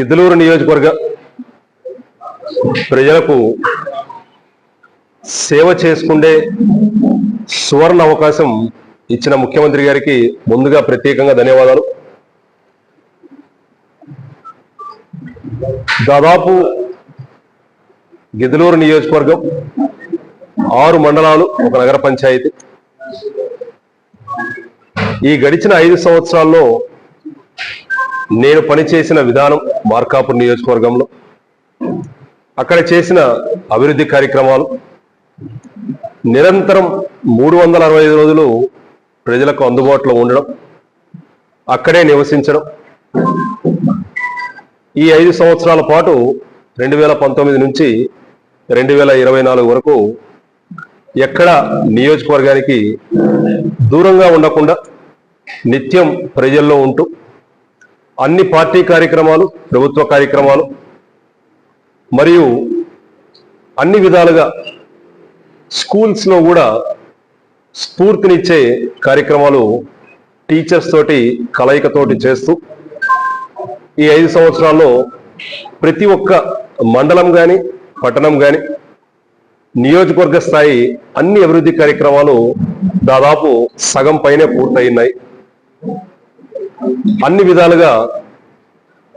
గిద్దలూరు నియోజకవర్గ ప్రజలకు సేవ చేసుకుండే సువర్ణ అవకాశం ఇచ్చిన ముఖ్యమంత్రి గారికి ముందుగా ప్రత్యేకంగా ధన్యవాదాలు. దాదాపు గిద్దలూరు నియోజకవర్గం ఆరు మండలాలు ఒక నగర పంచాయతీ. ఈ గడిచిన ఐదు సంవత్సరాల్లో నేను పనిచేసిన విధానం మార్కాపూర్ నియోజకవర్గంలో అక్కడ చేసిన అభివృద్ధి కార్యక్రమాలు నిరంతరం మూడు వందల అరవై ఐదు రోజులు ప్రజలకు అందుబాటులో ఉండడం అక్కడే నివసించడం. ఈ ఐదు సంవత్సరాల పాటు రెండు వేల పంతొమ్మిది నుంచి రెండు వేల ఇరవై నాలుగు వరకు ఎక్కడ నియోజకవర్గానికి దూరంగా ఉండకుండా నిత్యం ప్రజల్లో ఉంటూ అన్ని పార్టీ కార్యక్రమాలు ప్రభుత్వ కార్యక్రమాలు మరియు అన్ని విధాలుగా స్కూల్స్లో కూడా స్ఫూర్తినిచ్చే కార్యక్రమాలు టీచర్స్ తోటి కలయికతోటి చేస్తూ ఈ ఐదు సంవత్సరాల్లో ప్రతి ఒక్క మండలం కానీ పట్టణం కానీ నియోజకవర్గ స్థాయి అన్ని అభివృద్ధి కార్యక్రమాలు దాదాపు సగం పైనే పూర్తయినాయి. అన్ని విధాలుగా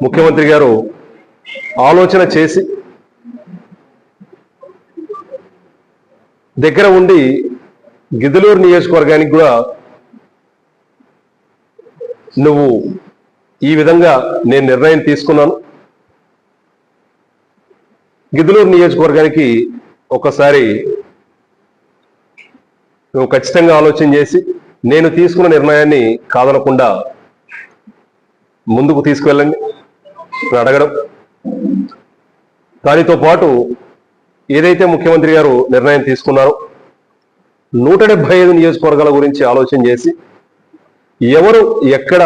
ముఖ్యమంత్రి గారు ఆలోచన చేసి దగ్గర ఉండి గిద్దలూరు నియోజకవర్గానికి కూడా నువ్వు ఈ విధంగా నేను నిర్ణయం తీసుకున్నాను. గిద్దలూరు నియోజకవర్గానికి ఒకసారి నువ్వు ఖచ్చితంగా ఆలోచన చేసి నేను తీసుకున్న నిర్ణయాన్ని కాదనకుండా ముందుకు తీసుకువెళ్ళండి. అడగడం. దానితో పాటు ఏదైతే ముఖ్యమంత్రి గారు నిర్ణయం తీసుకున్నారో నూట డెబ్బై ఐదు నియోజకవర్గాల గురించి ఆలోచన చేసి ఎవరు ఎక్కడ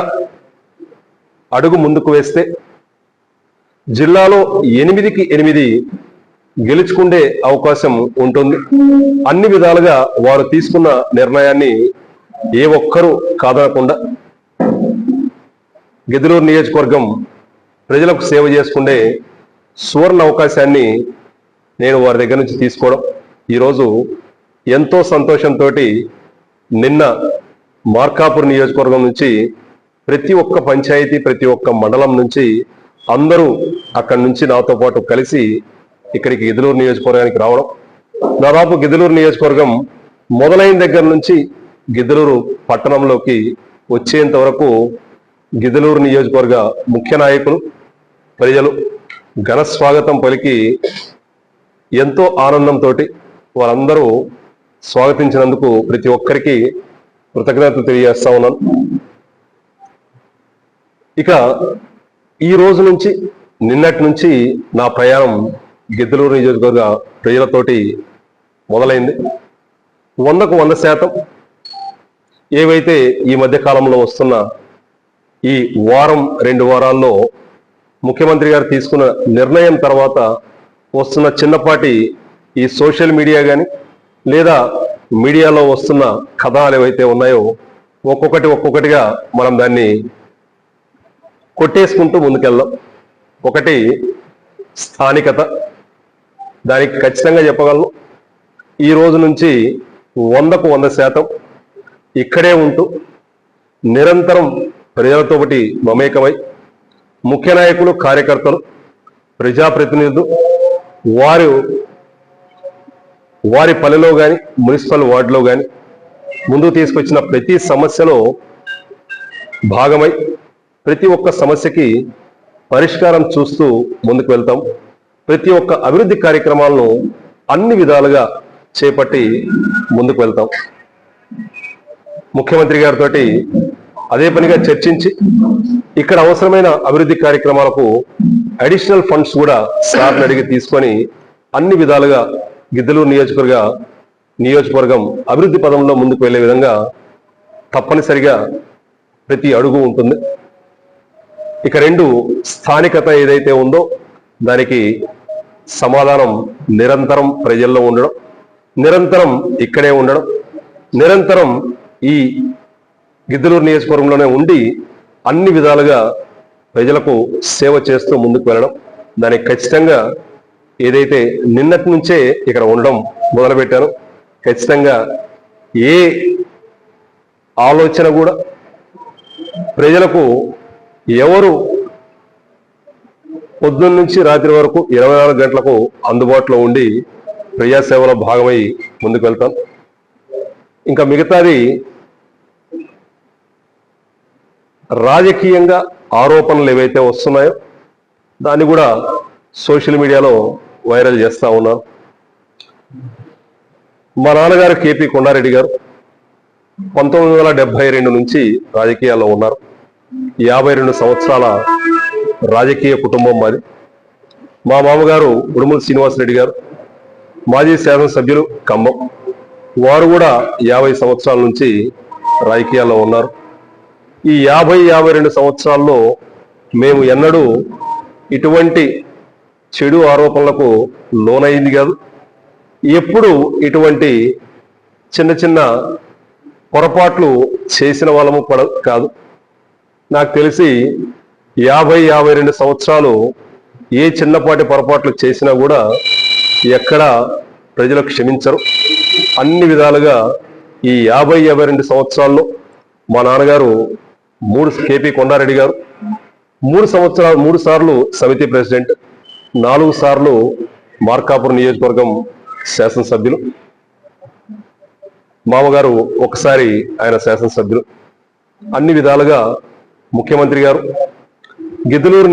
అడుగు ముందుకు వేస్తే జిల్లాలో ఎనిమిదికి ఎనిమిది గెలుచుకుండే అవకాశం ఉంటుంది. అన్ని విధాలుగా వారు తీసుకున్న నిర్ణయాన్ని ఏ ఒక్కరూ కాదనకుండా గిద్దలూరు నియోజకవర్గం ప్రజలకు సేవ చేసుకుండే సువర్ణ అవకాశాన్ని నేను వారి దగ్గర నుంచి తీసుకోవడం. ఈరోజు ఎంతో సంతోషంతో నిన్న మార్కాపూర్ నియోజకవర్గం నుంచి ప్రతి ఒక్క పంచాయతీ ప్రతి ఒక్క మండలం నుంచి అందరూ అక్కడి నుంచి నాతో పాటు కలిసి ఇక్కడికి గిద్దలూరు నియోజకవర్గానికి రావడం. దాదాపు గిద్దలూరు నియోజకవర్గం మొదలైన దగ్గర నుంచి గిద్దలూరు పట్టణంలోకి వచ్చేంత వరకు గిద్దలూరు నియోజకవర్గ ముఖ్య నాయకులు ప్రజలు ఘన స్వాగతం పలికి ఎంతో ఆనందంతో వారందరూ స్వాగతించినందుకు ప్రతి ఒక్కరికి కృతజ్ఞతలు తెలియజేస్తా ఉన్నాను. ఇక ఈ రోజు నుంచి నిన్నటి నుంచి నా ప్రయాణం గిద్దలూరు నియోజకవర్గ ప్రజలతోటి మొదలైంది. వందకు వంద శాతం ఏవైతే ఈ మధ్య కాలంలో వస్తున్న ఈ వారం రెండు వారాల్లో ముఖ్యమంత్రి గారు తీసుకున్న నిర్ణయం తర్వాత వస్తున్న చిన్నపాటి ఈ సోషల్ మీడియా కానీ లేదా మీడియాలో వస్తున్న కథనాలు ఏవైతే ఉన్నాయో ఒక్కొక్కటి ఒక్కొక్కటిగా మనం దాన్ని కొట్టేసుకుంటూ ముందుకెళ్దాం. ఒకటి స్థానికత. దానికి ఖచ్చితంగా చెప్పగలను. ఈ రోజు నుంచి వందకు వంద శాతం ఇక్కడే ఉంటూ నిరంతరం ప్రజలతో ఒకటి మమేకమై ముఖ్య నాయకులు కార్యకర్తలు ప్రజాప్రతినిధులు వారు వారి పల్లెలో కానీ మున్సిపల్ వార్డులో కానీ ముందుకు తీసుకొచ్చిన ప్రతి సమస్యలో భాగమై ప్రతి ఒక్క సమస్యకి పరిష్కారం చూస్తూ ముందుకు వెళ్తాం. ప్రతి ఒక్క అభివృద్ధి కార్యక్రమాలను అన్ని విధాలుగా చేపట్టి ముందుకు వెళ్తాం. ముఖ్యమంత్రి గారితో అదే పనిగా చర్చించి ఇక్కడ అవసరమైన అభివృద్ధి కార్యక్రమాలకు అడిషనల్ ఫండ్స్ కూడా సార్ని అడిగి తీసుకొని అన్ని విధాలుగా గిద్దలూరు నియోజకవర్గ నియోజకవర్గం అభివృద్ధి పదంలో ముందుకు వెళ్ళే విధంగా తప్పనిసరిగా ప్రతి అడుగు ఉంటుంది. ఇక రెండు స్థానికత ఏదైతే ఉందో దానికి సమాధానం నిరంతరం ప్రజల్లో ఉండడం నిరంతరం ఇక్కడే ఉండడం నిరంతరం ఈ గిద్దలూరు నియోజకవర్గంలోనే ఉండి అన్ని విధాలుగా ప్రజలకు సేవ చేస్తూ ముందుకు వెళ్ళడం దానికి ఖచ్చితంగా ఏదైతే నిన్నటి నుంచే ఇక్కడ ఉండడం మొదలుపెట్టాను. ఖచ్చితంగా ఏ ఆలోచన కూడా ప్రజలకు ఎవరు పొద్దున్న నుంచి రాత్రి వరకు ఇరవై నాలుగు గంటలకు అందుబాటులో ఉండి ప్రజాసేవలో భాగమై ముందుకు వెళ్తాం. ఇంకా మిగతాది రాజకీయంగా ఆరోపణలు ఏవైతే వస్తున్నాయో దాన్ని కూడా సోషల్ మీడియాలో వైరల్ చేస్తూ ఉన్నారు. మా నాన్నగారు కేపీ కొండారెడ్డి గారు పంతొమ్మిది వందల డెబ్బై రెండు నుంచి రాజకీయాల్లో ఉన్నారు. యాభై రెండు సంవత్సరాల రాజకీయ కుటుంబం మాది. మా మామగారు ఉడుమల శ్రీనివాసరెడ్డి గారు మాజీ శాసనసభ్యులు ఖమ్మం. వారు కూడా యాభై సంవత్సరాల నుంచి రాజకీయాల్లో ఉన్నారు. ఈ యాభై యాభై రెండు సంవత్సరాల్లో మేము ఎన్నడూ ఇటువంటి చెడు ఆరోపణలకు లోనైంది కాదు. ఎప్పుడు ఇటువంటి చిన్న చిన్న పొరపాట్లు చేసిన వాళ్ళము పడ కాదు. నాకు తెలిసి యాభై యాభై రెండు సంవత్సరాలు ఏ చిన్నపాటి పొరపాట్లు చేసినా కూడా ఎక్కడ ప్రజలు క్షమించరు. అన్ని విధాలుగా ఈ యాభై యాభై రెండు సంవత్సరాల్లో మా నాన్నగారు మూడు కేపీ కొండారెడ్డి గారు మూడు సంవత్సరాలు మూడు సార్లు సమితి ప్రెసిడెంట్ నాలుగు సార్లు మార్కాపురం నియోజకవర్గం శాసనసభ్యులు. మామగారు ఒకసారి ఆయన శాసనసభ్యులు. అన్ని విధాలుగా ముఖ్యమంత్రి గారు. గిద్దలూరు